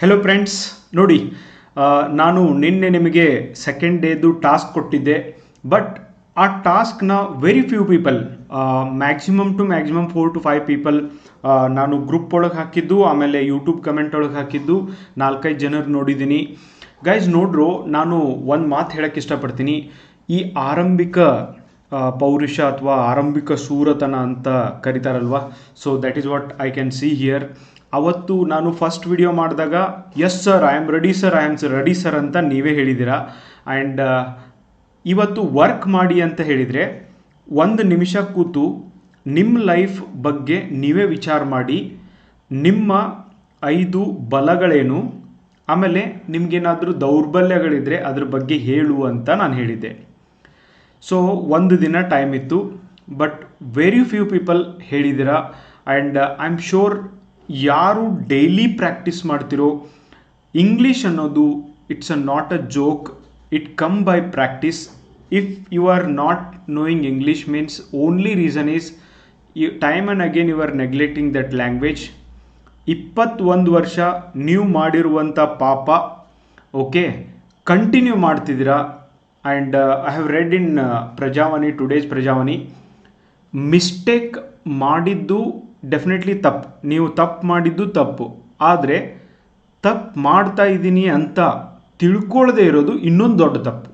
Hello friends ನೋಡಿ ನಾನು ನಿನ್ನೆ ನಿಮಗೆ ಸೆಕೆಂಡ್ ಡೇದು ಟಾಸ್ಕ್ ಕೊಟ್ಟಿದ್ದೆ ಬಟ್ ಆ ಟಾಸ್ಕ್ನ very few people maximum two maximum four to five people ನಾನು ಗ್ರೂಪ್ ಒಳಗೆ ಹಾಕಿದ್ದು, ಆಮೇಲೆ ಯೂಟ್ಯೂಬ್ ಕಮೆಂಟ್ ಒಳಗೆ ಹಾಕಿದ್ದು, ನಾಲ್ಕೈದು ಜನರು ನೋಡಿದ್ದೀನಿ. ಗೈಸ್ ನೋಡ್ರು, ನಾನು ಒಂದು ಮಾತು ಹೇಳಕ್ಕೆ ಇಷ್ಟಪಡ್ತೀನಿ. ಈ ಆರಂಭಿಕ ಪೌರುಷ ಅಥವಾ ಆರಂಭಿಕ ಸೂರತನ ಅಂತ ಕರಿತಾರಲ್ವಾ? So that is what I can see here ಅವತ್ತು ನಾನು ಫಸ್ಟ್ ವಿಡಿಯೋ ಮಾಡಿದಾಗ yes sir I am ready sir I am sir ready sir ಅಂತ ನೀವೇ ಹೇಳಿದ್ದೀರಾ? ಆ್ಯಂಡ್ ಇವತ್ತು ವರ್ಕ್ ಮಾಡಿ ಅಂತ ಹೇಳಿದರೆ, ಒಂದು ನಿಮಿಷ ಕೂತು ನಿಮ್ಮ ಲೈಫ್ ಬಗ್ಗೆ ನೀವೇ ವಿಚಾರ ಮಾಡಿ, ನಿಮ್ಮ ಐದು ಬಲಗಳೇನು, ಆಮೇಲೆ ನಿಮಗೇನಾದರೂ ದೌರ್ಬಲ್ಯಗಳಿದ್ರೆ ಅದ್ರ ಬಗ್ಗೆ ಹೇಳು ಅಂತ ನಾನು ಹೇಳಿದ್ದೆ. ಸೊ ಒಂದು ದಿನ ಟೈಮ್ ಇತ್ತು ಬಟ್ ವೆರಿ ಫ್ಯೂ ಪೀಪಲ್ ಹೇಳಿದ್ದೀರಾ? ಆ್ಯಂಡ್ ಐ ಆಮ್ ಶೋರ್ ಯಾರು ಡೈಲಿ ಪ್ರಾಕ್ಟೀಸ್ ಮಾಡ್ತಿರೋ ಇಂಗ್ಲೀಷ್ ಅನ್ನೋದು it's a not a joke it come by practice if you are not knowing English means only reason is you time and again you are neglecting that language ಇಪ್ಪತ್ತೊಂದು ವರ್ಷ ನೀವು ಮಾಡಿರುವಂಥ ಪಾಪ okay continue ಮಾಡ್ತಿದ್ದೀರಾ? And I have read in Prajavani today's Prajavani mistake ಮಾಡಿದ್ದು definitely ತಪ್ಪು. ನೀವು ತಪ್ಪು ಮಾಡಿದ್ದು ತಪ್ಪು. ಆದರೆ ತಪ್ಪು ಮಾಡ್ತಾ ಇದ್ದೀನಿ ಅಂತ ತಿಳ್ಕೊಳ್ಳದೆ ಇರೋದು ಇನ್ನೊಂದು ದೊಡ್ಡ ತಪ್ಪು.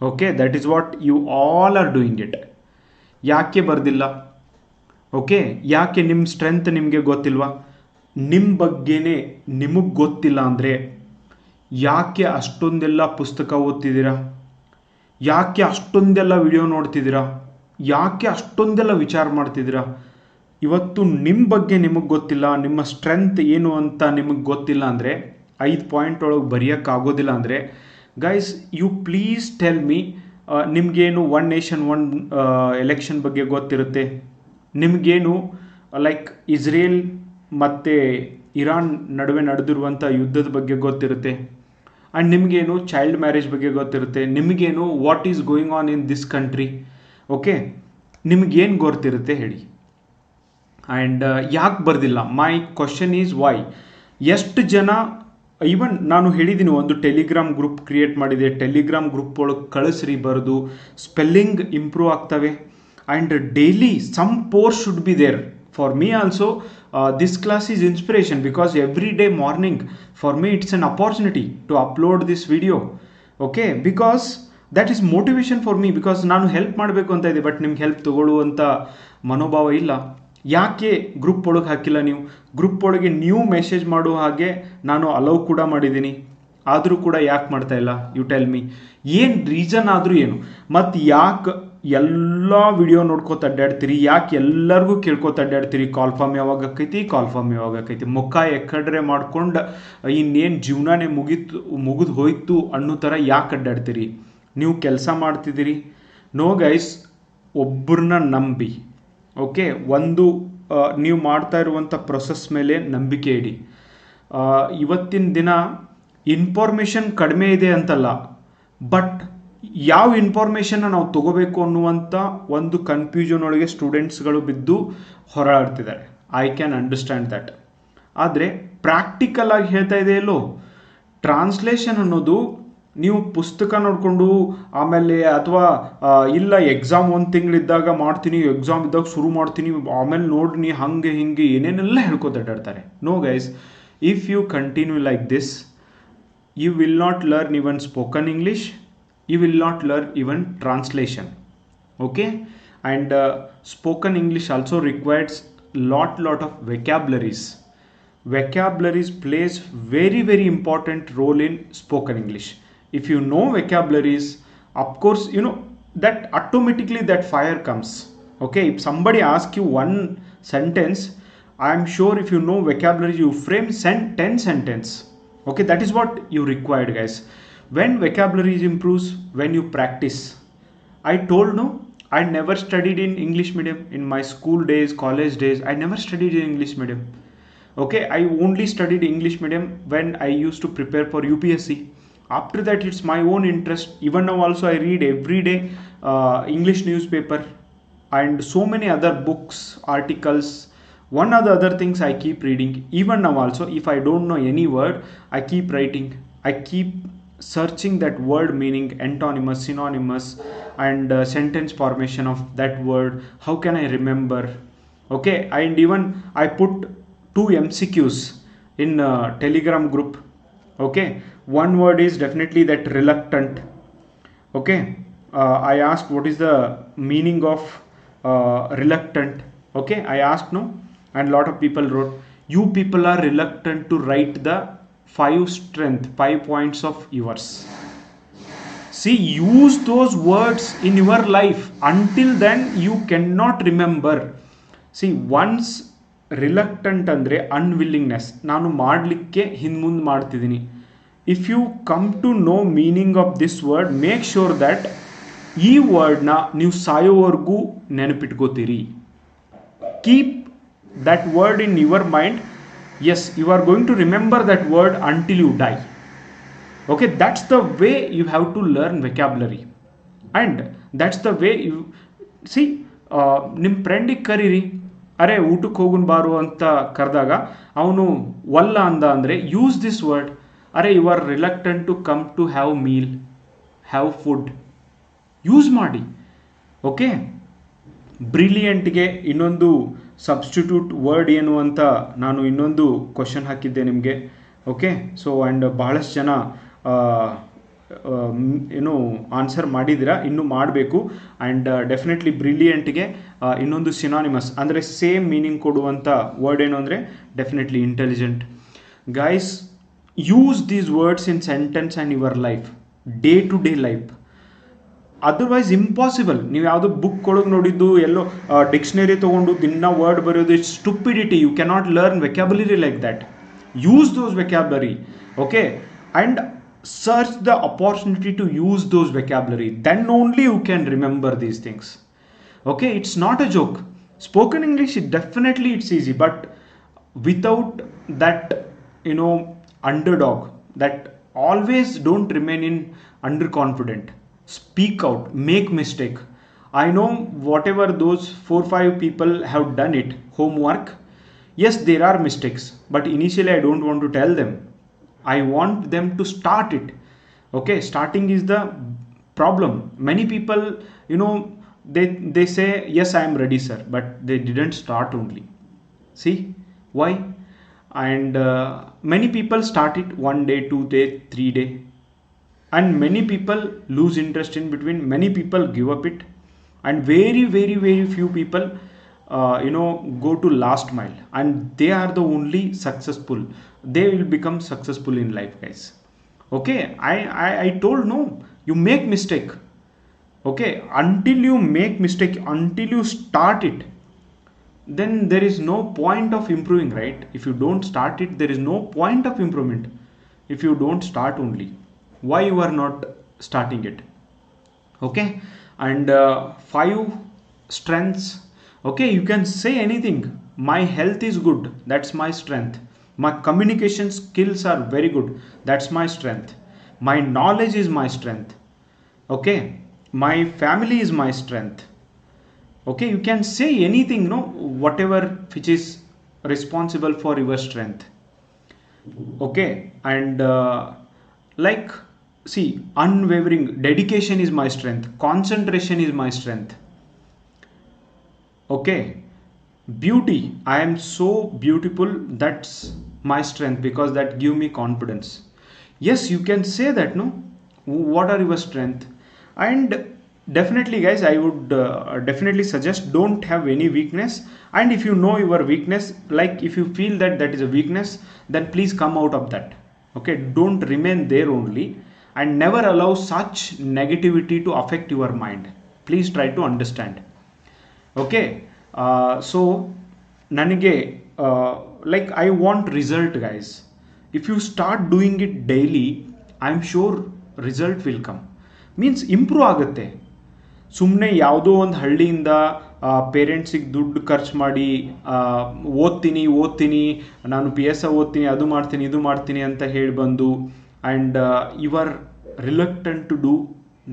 Okay that is what you all are doing it ಯಾಕೆ ಬರೆದಿಲ್ಲ? ಓಕೆ ಯಾಕೆ ನಿಮ್ಮ ಸ್ಟ್ರೆಂತ್ ನಿಮಗೆ ಗೊತ್ತಿಲ್ವಾ? ನಿಮ್ಮ ಬಗ್ಗೆನೇ ನಿಮಗೆ ಗೊತ್ತಿಲ್ಲ ಅಂದರೆ ಯಾಕೆ ಅಷ್ಟೊಂದೆಲ್ಲ ಪುಸ್ತಕ ಓದ್ತಿದ್ದೀರಾ? ಯಾಕೆ ಅಷ್ಟೊಂದೆಲ್ಲ ವಿಡಿಯೋ ನೋಡ್ತಿದ್ದೀರಾ? ಯಾಕೆ ಅಷ್ಟೊಂದೆಲ್ಲ ವಿಚಾರ ಮಾಡ್ತಿದ್ದೀರಾ? ಇವತ್ತು ನಿಮ್ಮ ಬಗ್ಗೆ ನಿಮಗೆ ಗೊತ್ತಿಲ್ಲ, ನಿಮ್ಮ ಸ್ಟ್ರೆಂತ್ ಏನು ಅಂತ ನಿಮಗೆ ಗೊತ್ತಿಲ್ಲ ಅಂದರೆ, ಐದು ಪಾಯಿಂಟ್ ಒಳಗೆ ಬರೆಯೋಕ್ಕಾಗೋದಿಲ್ಲ ಅಂದರೆ guys you please tell me ನಿಮಗೇನು ಒನ್ ನೇಷನ್ ಒನ್ ಎಲೆಕ್ಷನ್ ಬಗ್ಗೆ ಗೊತ್ತಿರುತ್ತೆ? ನಿಮಗೇನು ಲೈಕ್ ಇಸ್ರೇಲ್ ಮತ್ತು ಇರಾನ್ ನಡುವೆ ನಡೆದಿರುವಂಥ ಯುದ್ಧದ ಬಗ್ಗೆ ಗೊತ್ತಿರುತ್ತೆ? ಆ್ಯಂಡ್ ನಿಮಗೇನು ಚೈಲ್ಡ್ ಮ್ಯಾರೇಜ್ ಬಗ್ಗೆ ಗೊತ್ತಿರುತ್ತೆ? ನಿಮಗೇನು what is going on in this country okay ನಿಮಗೇನು ಗೊತ್ತಿರುತ್ತೆ ಹೇಳಿ. ಆ್ಯಂಡ್ ಯಾಕೆ ಬರೆದಿಲ್ಲ? ಮೈ ಕ್ವಶನ್ ಈಸ್ ವೈ ಎಷ್ಟು ಜನ ಈವನ್ ನಾನು ಹೇಳಿದ್ದೀನಿ ಒಂದು ಟೆಲಿಗ್ರಾಮ್ ಗ್ರೂಪ್ ಕ್ರಿಯೇಟ್ ಮಾಡಿದೆ. ಟೆಲಿಗ್ರಾಮ್ ಗ್ರೂಪ್ ಒಳಗೆ ಕಳಿಸ್ರಿ ಬರೆದು ಸ್ಪೆಲ್ಲಿಂಗ್ ಇಂಪ್ರೂವ್ ಆಗ್ತವೆ. And daily some four should be there for me also this class is inspiration because every day morning for me it's an opportunity to upload this video okay because that is motivation for me because ನಾನು help ಮಾಡಬೇಕು ಅಂತ ಇದೆ. But ನಿಮ್ಗೆ help ತಗೊಳ್ಳುವಂಥ ಮನೋಭಾವ ಇಲ್ಲ. ಯಾಕೆ group ಒಳಗೆ ಹಾಕಿಲ್ಲ ನೀವು? ಗ್ರೂಪ್ ಒಳಗೆ ನೀವು ಮೆಸೇಜ್ ಮಾಡುವ ಹಾಗೆ ನಾನು ಅಲೌ ಕೂಡ ಮಾಡಿದ್ದೀನಿ. ಆದರೂ ಕೂಡ ಯಾಕೆ ಮಾಡ್ತಾ ಇಲ್ಲ? ಯು ಟೆಲ್ ಮಿ ಏನು ರೀಸನ್ ಆದರೂ ಏನು? ಮತ್ತು ಯಾಕೆ ಎಲ್ಲ ವಿಡಿಯೋ ನೋಡ್ಕೋತ ಅಡ್ಡಾಡ್ತೀರಿ? ಯಾಕೆ ಎಲ್ಲರಿಗೂ ಕೇಳ್ಕೊತ ಅಡ್ಡಾಡ್ತೀರಿ? ಕಾಲ್ ಫಾರ್ಮ್ ಯಾವಾಗ ಆಕೈತಿ? ಕಾಲ್ ಫಾರ್ಮ್ ಯಾವಾಗ ಆಕೈತಿ? ಮುಖ ಎಕ್ಕಡ್ರೆ ಮಾಡ್ಕೊಂಡು ಇನ್ನೇನು ಜೀವನನೇ ಮುಗೀತು, ಮುಗಿದು ಹೋಯ್ತು ಅನ್ನೋ ಥರ ಯಾಕೆ ಅಡ್ಡಾಡ್ತೀರಿ? ನೀವು ಕೆಲಸ ಮಾಡ್ತಿದ್ದೀರಿ? ನೋ ಗೈಸ್ ಒಬ್ಬರನ್ನ ನಂಬಿ. ಓಕೆ, ಒಂದು ನೀವು ಮಾಡ್ತಾ ಇರುವಂಥ ಪ್ರೊಸೆಸ್ ಮೇಲೆ ನಂಬಿಕೆ ಇಡಿ. ಇವತ್ತಿನ ದಿನ ಇನ್ಫಾರ್ಮೇಷನ್ ಕಡಿಮೆ ಇದೆ ಅಂತಲ್ಲ ಬಟ್ ಯಾವ ಇನ್ಫಾರ್ಮೇಷನ್ನ ನಾವು ತಗೋಬೇಕು ಅನ್ನುವಂಥ ಒಂದು ಕನ್ಫ್ಯೂಷನ್ ಒಳಗೆ ಸ್ಟೂಡೆಂಟ್ಸ್ಗಳು ಬಿದ್ದು ಹೊರಡ್ತಿದ್ದಾರೆ. ಐ ಕ್ಯಾನ್ ಅಂಡರ್ಸ್ಟ್ಯಾಂಡ್ ದಟ್ ಆದರೆ ಪ್ರಾಕ್ಟಿಕಲ್ ಆಗಿ ಹೇಳ್ತಾ ಇದೆಯಲ್ಲೋ ಟ್ರಾನ್ಸ್ಲೇಷನ್ ಅನ್ನೋದು ನೀವು ಪುಸ್ತಕ ನೋಡಿಕೊಂಡು ಆಮೇಲೆ ಅಥವಾ ಇಲ್ಲ ಎಕ್ಸಾಮ್ ಒಂದು ತಿಂಗಳಿದ್ದಾಗ ಮಾಡ್ತೀನಿ ಎಕ್ಸಾಮ್ ಇದ್ದಾಗ ಶುರು ಮಾಡ್ತೀನಿ, ಆಮೇಲೆ ನೋಡ್ನಿ, ಹಂಗೆ, ಹಿಂಗೆ, ಏನೇನೆಲ್ಲ ಹೇಳ್ಕೊತಾಡ್ತಾರೆ no guys if you continue like this you will not learn even spoken English you will not learn even translation okay and spoken English also requires lot lot of vocabularies vocabularies plays very very important role in spoken english. If you know vocabularies of course you know that automatically that fire comes. Okay if somebody asks you one sentence i am sure if you know vocabulary you frame sent 10 sentence. Okay that is what you required guys. When vocabulary improves when you practice. I told no i never studied in english medium. In my school days college days i never studied in english medium. Okay i only studied english medium when i used to prepare for upsc after that it's my own interest. Even now also i read every day uh, english newspaper and so many other books articles. One of the other things i keep reading even now also if i don't know any word i keep writing. I keep searching that word meaning antonymous synonymous and uh, sentence formation of that word. How can i remember? Okay and even i put two mcqs in uh, telegram group. Okay one word is definitely that reluctant okay uh, i asked what is the meaning of uh, reluctant okay i asked no and lot of people wrote you people are reluctant to write the five strength five points of yours see use those words in your life until then you cannot remember see once reluctant ಅಂದರೆ unwillingness ನಾನು ಮಾಡಲಿಕ್ಕೆ mundu ಮಾಡ್ತಿದ್ದೀನಿ if you come to know meaning of this word make sure that ಈ ವರ್ಡ್ನ ನೀವು ಸಾಯೋವರೆಗೂ ನೆನಪಿಟ್ಕೋತೀರಿ. Keep that word in your mind as you are going to remember that word until you die okay that's the way you have to learn vocabulary and that's the way you see ನಿಮ್ಮ ಫ್ರೆಂಡಿಗೆ ಕರೀರಿ. ಅರೆ, ಊಟಕ್ಕೆ ಹೋಗುನ್ ಬಾರು ಅಂತ ಕರೆದಾಗ, ಅವನು ಒಲ್ಲ ಅಂದ ಅಂದರೆ ಯೂಸ್ ದಿಸ್ ವರ್ಡ್ ಅರೆ you are reluctant to come to have meal have food use ಮಾಡಿ. ಓಕೆ ಬ್ರಿಲಿಯಂಟ್ಗೆ ಇನ್ನೊಂದು ಸಬ್ಸ್ಟಿಟ್ಯೂಟ್ ವರ್ಡ್ ಏನು ಅಂತ ನಾನು ಇನ್ನೊಂದು ಕ್ವಶನ್ ಹಾಕಿದ್ದೆ ನಿಮಗೆ. ಓಕೆ ಸೊ ಆ್ಯಂಡ್ ಬಹಳಷ್ಟು ಜನ ಏನು ಆನ್ಸರ್ ಮಾಡಿದ್ದೀರಾ? ಇನ್ನೂ ಮಾಡಬೇಕು. ಆ್ಯಂಡ್ ಡೆಫಿನೆಟ್ಲಿ ಬ್ರಿಲಿಯಂಟ್ಗೆ ಇನ್ನೊಂದು ಸಿನಾನಿಮಸ್ ಅಂದರೆ ಸೇಮ್ ಮೀನಿಂಗ್ ಕೊಡುವಂಥ ವರ್ಡ್ ಏನು ಅಂದರೆ definitely intelligent guys use these words in sentence and your life day to day life otherwise impossible ನೀವು ಯಾವುದೋ ಬುಕ್ ಒಳಗೆ ನೋಡಿದ್ದು, ಎಲ್ಲೋ ಡಿಕ್ಷನರಿ ತೊಗೊಂಡು ದಿನ ವರ್ಡ್ ಬರೆಯೋದು it's stupidity you cannot learn vocabulary like that use those vocabulary okay and search the opportunity to use those vocabulary then only you can remember these things okay it's not a joke spoken English definitely definitely it's but without you know underdog that always don't remain in underconfident. Speak out make mistake. I know whatever those four five people have done it homework. Yes there are mistakes but initially i don't want to tell them. I want them to start it. Okay starting is the problem. Many people you know they they say yes i am ready sir but they didn't start only. See? Why and uh, many people start it one day two day three day. And many people lose interest in between. Many people give up it. And very very very few people uh, you know go to last mile. And they are the only successful. They will become successful in life guys. Okay? I i, I told no you make mistake. Okay? Until you make mistake until you start it then there is no point of improving right? If you don't start it there is no point of improvement if you don't start only. Why you are not starting it? Okay? And uh, five strengths. Okay you can say anything. My health is good. That's my strength. My communication skills are very good. That's my strength. My knowledge is my strength. Okay? My family is my strength okay you can say anything you know whatever which is responsible for your strength. Okay and uh, like see unwavering dedication is my strength. Concentration is my strength. Okay beauty. I am so beautiful that's my strength because that give me confidence. Yes you can say that no? What are your strength? And definitely guys i would uh, definitely suggest don't have any weakness and if you know your weakness like if you feel that that is a weakness then please come out of that okay don't remain there only and never allow such negativity to affect your mind please try to understand okay so ನನಗೆ like I want result guys if you start doing it daily I am sure result will come means improve ಆಗುತ್ತೆ ಸುಮ್ಮನೆ ಯಾವುದೋ ಒಂದು ಹಳ್ಳಿಯಿಂದ ಪೇರೆಂಟ್ಸಿಗೆ ದುಡ್ಡು ಖರ್ಚು ಮಾಡಿ ಓದ್ತೀನಿ ಓದ್ತೀನಿ ನಾನು ಪಿ ಎಸ್ ಓದ್ತೀನಿ ಅದು ಮಾಡ್ತೀನಿ ಇದು ಮಾಡ್ತೀನಿ ಅಂತ ಹೇಳಿ ಬಂದು and you are reluctant to do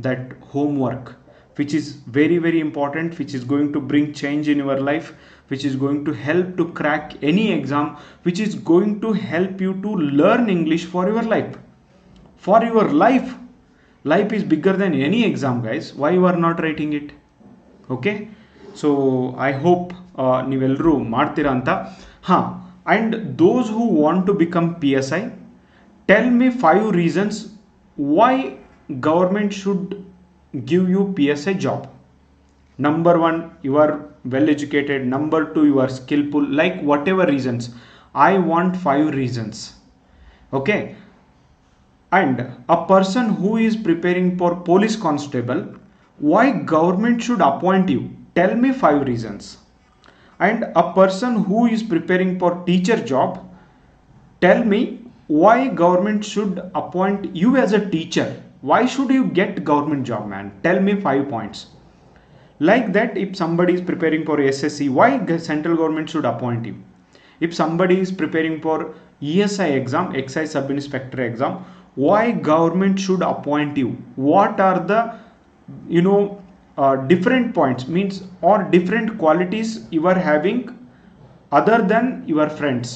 that home work which is very very important which is going to bring change in your life which is going to help to crack any exam which is going to help you to learn english for your life for your life life is bigger than any exam guys why you are not writing it okay so I hope ನೀವೆಲ್ಲರೂ ಮಾಡ್ತೀರಾ ಅಂತ ಹಾಂ and those who want to become P S I tell me five reasons why government should give you P S I job number one you are well educated number two you are skillful like whatever reasons i want five reasons okay And a person who is preparing for police constable why government should appoint you? Tell me five reasons. And a person who is preparing for teacher job tell me why government should appoint you as a teacher? Why should you get government job man? Tell me five points. Like that if somebody is preparing for ssc why central government should appoint you if somebody is preparing for esi exam excise sub inspector exam why government should appoint you what are the you know uh, different points means or different qualities you are having other than your friends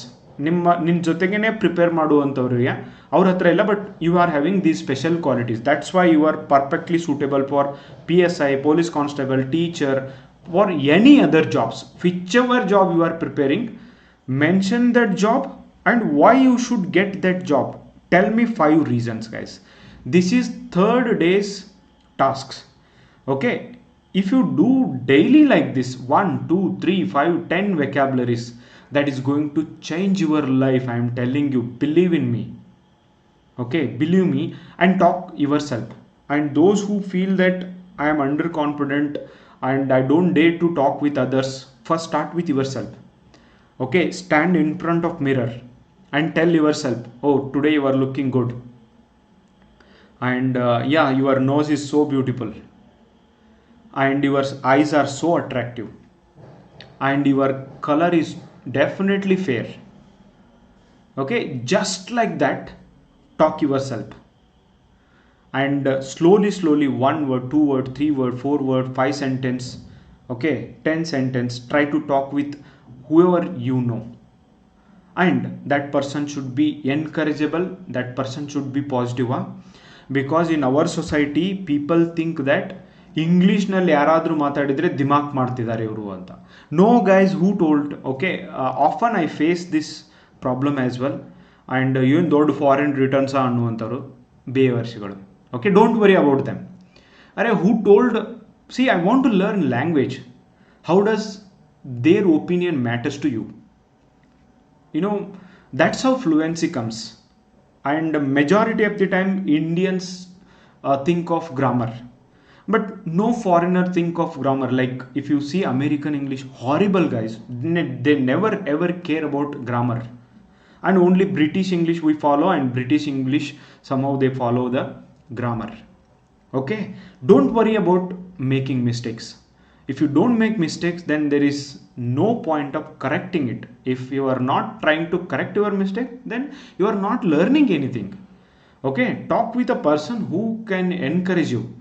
ನಿಮ್ಮ ನಿನ್ನ ಜೊತೆಗೇನೆ prepare ಮಾಡುವಂಥವ್ರಿಗೆ ಅವ್ರ ಹತ್ರ ಇಲ್ಲ but you are having these special qualities that's why you are perfectly suitable for P S I police constable teacher for any other jobs whichever job you are preparing mention that job and why you should get that job tell me five reasons guys. This is third day's tasks. Okay? If you do daily like this one, two, three, five, ten vocabularies that is going to change your life i am telling you. Believe in me. Okay? Believe me and talk yourself. And those who feel that i am underconfident and i don't dare to talk with others first start with yourself. Okay? Stand in front of mirror and tell yourself oh today you are looking good. And uh, yeah your nose is so beautiful. And your eyes are so attractive. And your color is definitely fair. Okay? Just like that talk yourself. And uh, slowly slowly one word two word three word four word five sentence okay? 10 sentence try to talk with whoever you know and that person should be encourageable that person should be positive because in our society, people think that ಇಂಗ್ಲೀಷ್ನಲ್ಲಿ ಯಾರಾದರೂ ಮಾತಾಡಿದರೆ ದಿಮಾಕ್ ಮಾಡ್ತಿದ್ದಾರೆ ಇವರು ಅಂತ. No guys who told okay often I face this problem as well and ಏನು ದೊಡ್ಡ foreign returns ಅನ್ನುವಂಥವ್ರು ಬೇವರ್ಸಿಗಳು okay don't worry about them ಅರೆ who told see I want to learn language how does their opinion matters to you you know that's how fluency comes. And majority of the time indians uh, think of grammar. But no foreigner think of grammar. Like if you see american english horrible guys. They never ever care about grammar. And only british english we follow and british english somehow they follow the grammar. Okay? Don't worry about making mistakes if you don't make mistakes then there is no point of correcting it. If you are not trying to correct your mistake then you are not learning anything. Okay? Talk with a person who can encourage you.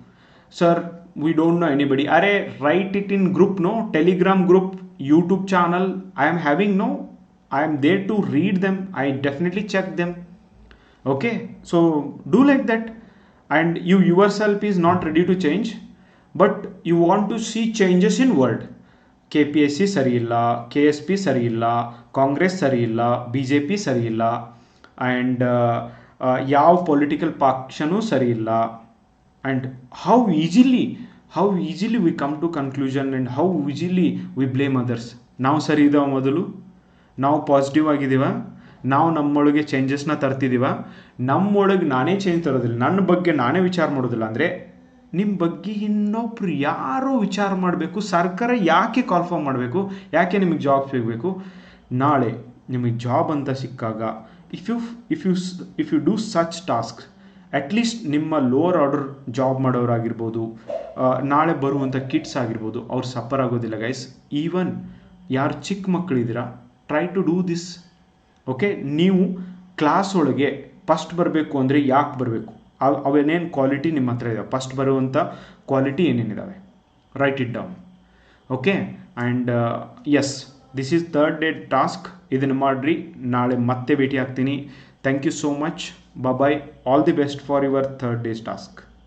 Sir we don't know anybody. Are write it in group no? Telegram group youtube channel. I am having no? I am there to read them. I definitely check them. Okay? So do like that. And you yourself is not ready to change but you want to see changes in world K P S C ಸರಿ ಇಲ್ಲ K S P ಸರಿ ಇಲ್ಲ ಕಾಂಗ್ರೆಸ್ ಸರಿ ಇಲ್ಲ B J P ಸರಿ ಇಲ್ಲ and ಯಾವ political ಪಕ್ಷನೂ ಸರಿ ಇಲ್ಲ and how easily how easily we come to conclusion and how easily we blame others ನಾವು ಸರಿ ಇದ್ದಾವ ಮೊದಲು? ನಾವು ಪಾಸಿಟಿವ್ ಆಗಿದ್ದೀವ? ನಾವು ನಮ್ಮೊಳಗೆ ಚೇಂಜಸ್ನ ತರ್ತಿದ್ದೀವ? ನಮ್ಮೊಳಗೆ ನಾನೇ ಚೇಂಜ್ ತರೋದಿಲ್ಲ. ನನ್ನ ಬಗ್ಗೆ ನಾನೇ ವಿಚಾರ ಮಾಡೋದಿಲ್ಲ. ಅಂದರೆ ನಿಮ್ಮ ಬಗ್ಗೆ ಇನ್ನೊಬ್ರು ಯಾರೋ ವಿಚಾರ ಮಾಡಬೇಕು, ಸರ್ಕಾರ ಯಾಕೆ ಕಾಲ್ಫಾರ್ಮ್ ಮಾಡಬೇಕು, ಯಾಕೆ ನಿಮಗೆ ಜಾಬ್ ಸಿಗಬೇಕು? ನಾಳೆ ನಿಮಗೆ ಜಾಬ್ ಅಂತ ಸಿಕ್ಕಾಗ if you if you if you do such task at least ನಿಮ್ಮ ಲೋವರ್ ಆರ್ಡರ್ ಜಾಬ್ ಮಾಡೋರಾಗಿರ್ಬೋದು ನಾಳೆ ಬರುವಂಥ ಕಿಟ್ಸ್ ಆಗಿರ್ಬೋದು, ಅವ್ರು ಸಫರ್ ಆಗೋದಿಲ್ಲ ಗೈಸ್ ಈವನ್ ಯಾರು ಚಿಕ್ಕ ಮಕ್ಕಳಿದ್ದೀರಾ try to do this okay ನೀವು ಕ್ಲಾಸ್ ಒಳಗೆ ಫಸ್ಟ್ ಬರಬೇಕು ಅಂದರೆ ಯಾಕೆ ಬರಬೇಕು? ಅವ್, ಅವೇನೇನು ಕ್ವಾಲಿಟಿ ನಿಮ್ಮ ಹತ್ರ ಇದ್ದಾವೆ ಫಸ್ಟ್ ಬರುವಂಥ quality ಏನೇನಿದ್ದಾವೆ write it down okay and as this is third day task ಇದನ್ನು ಮಾಡಿರಿ. ನಾಳೆ ಮತ್ತೆ ಭೇಟಿ ಆಗ್ತೀನಿ. Thank you so much bye all the best for your third day's task